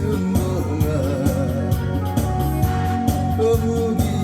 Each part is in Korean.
숨어가 어묵이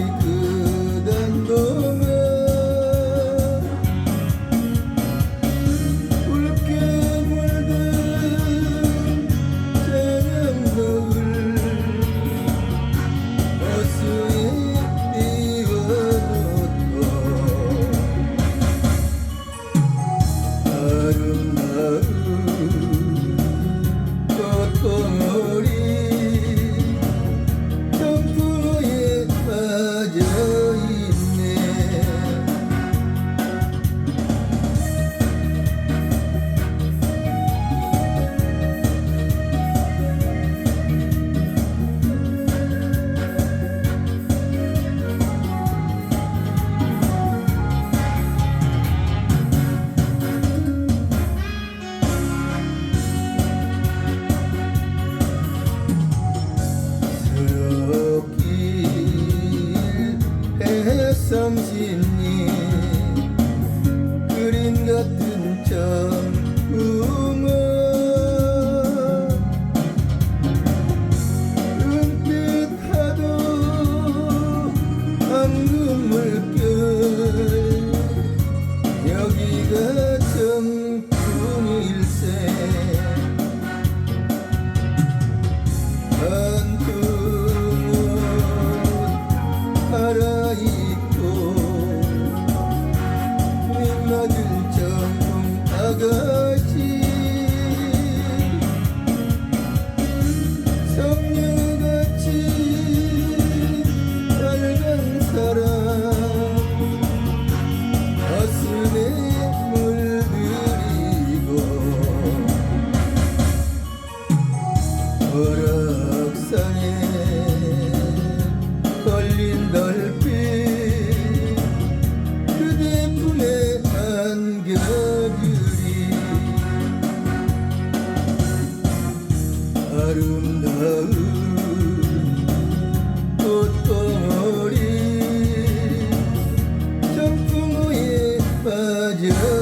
꽃잎 그림 같은 정웅어 은빛하도 황금 물결 여기가 정풍일세. 한풍은 갈아입고 민맞을 정풍 아가 아름다운 꽃봉오리 정풍호에 빠져